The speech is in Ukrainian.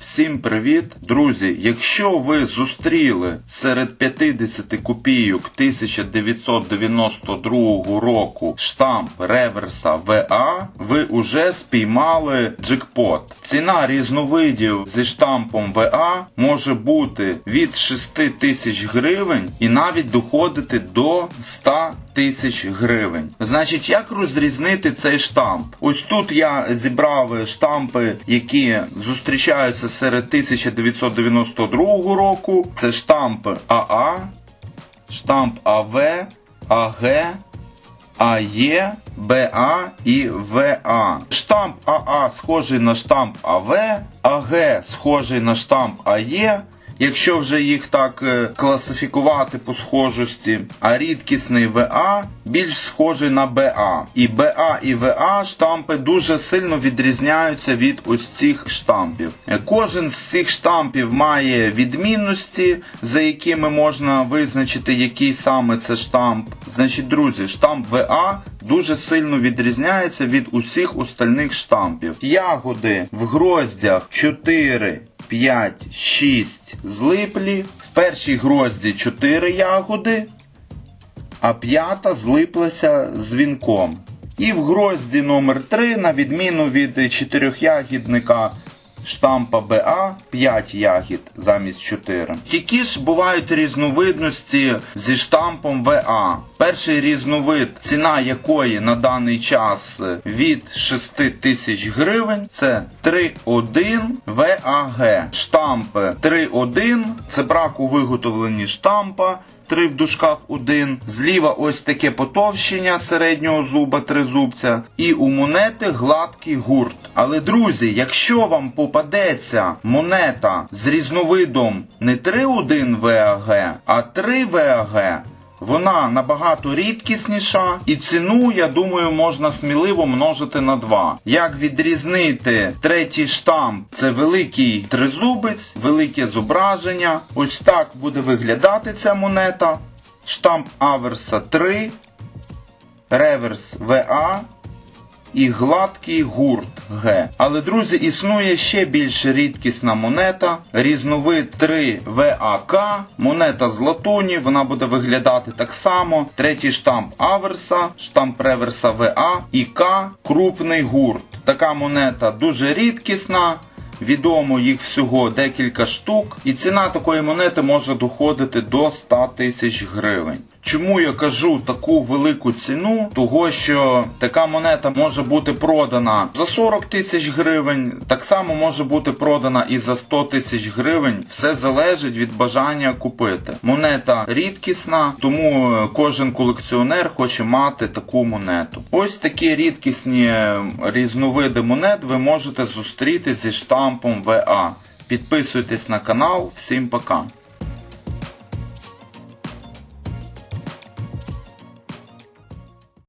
Всім привіт, друзі! Якщо ви зустріли серед 50 копійок 1992 року штамп реверса ВА, ви уже спіймали джекпот. Ціна різновидів зі штампом ВА може бути від 6 тисяч гривень і навіть доходити до 100 тисяч гривень. Значить, як розрізнити цей штамп? Ось тут я зібрав штампи, які зустрічаються серед 1992 року. Це штамп АА, штамп АВ, АГ, АЕ, БА і ВА. Штамп АА схожий на штамп АВ, АГ схожий на штамп АЕ. Якщо вже їх так е, класифікувати по схожості, а рідкісний ВА більш схожий на БА. І БА і ВА штампи дуже сильно відрізняються від ось цих штампів. Е, Кожен з цих штампів має відмінності, за якими можна визначити, який саме це штамп. Значить, друзі, штамп ВА дуже сильно відрізняється від усіх остальних штампів. Ягоди в гроздях 4. 5, 6 злиплі. В першій грозді 4 ягоди, а п'ята злиплася з вінком. І в грозді номер 3 на відміну від чотирьохягідника штампа БА 5 ягід замість 4. Які ж бувають різновидності зі штампом ВА? Перший різновид, ціна якої на даний час від 6 тисяч гривень, це 3.1 ВАГ. Штамп 3.1 це брак у виготовленні штампа. 3 в дужках 1. Зліва ось таке потовщення середнього зуба тризубця. І у монети гладкий гурт. Але, друзі, якщо вам попадеться монета з різновидом не 3,1 ВАГ, а 3 ВАГ, вона набагато рідкісніша, і ціну, я думаю, можна сміливо множити на 2. Як відрізнити третій штамп? Це великий тризубець, велике зображення. Ось так буде виглядати ця монета. Штамп аверса 3, реверс ВА і гладкий гурт Г. Але, друзі, існує ще більш рідкісна монета, різновид 3 ВАК, монета з латуні, вона буде виглядати так само. Третій штамп аверса, штамп реверса ВА і К крупний гурт. Така монета дуже рідкісна. Відомо їх всього декілька штук, і ціна такої монети може доходити до 100 тисяч гривень. Чому я кажу таку велику ціну? Того що така монета може бути продана за 40 тисяч гривень, так само може бути продана і за 100 тисяч гривень. Все залежить від бажання купити. Монета рідкісна, тому е, кожен колекціонер хоче мати таку монету. Ось такі рідкісні е, різновиди монет ви можете зустріти зі штампом ВА. Підписуйтесь на канал, всім пока.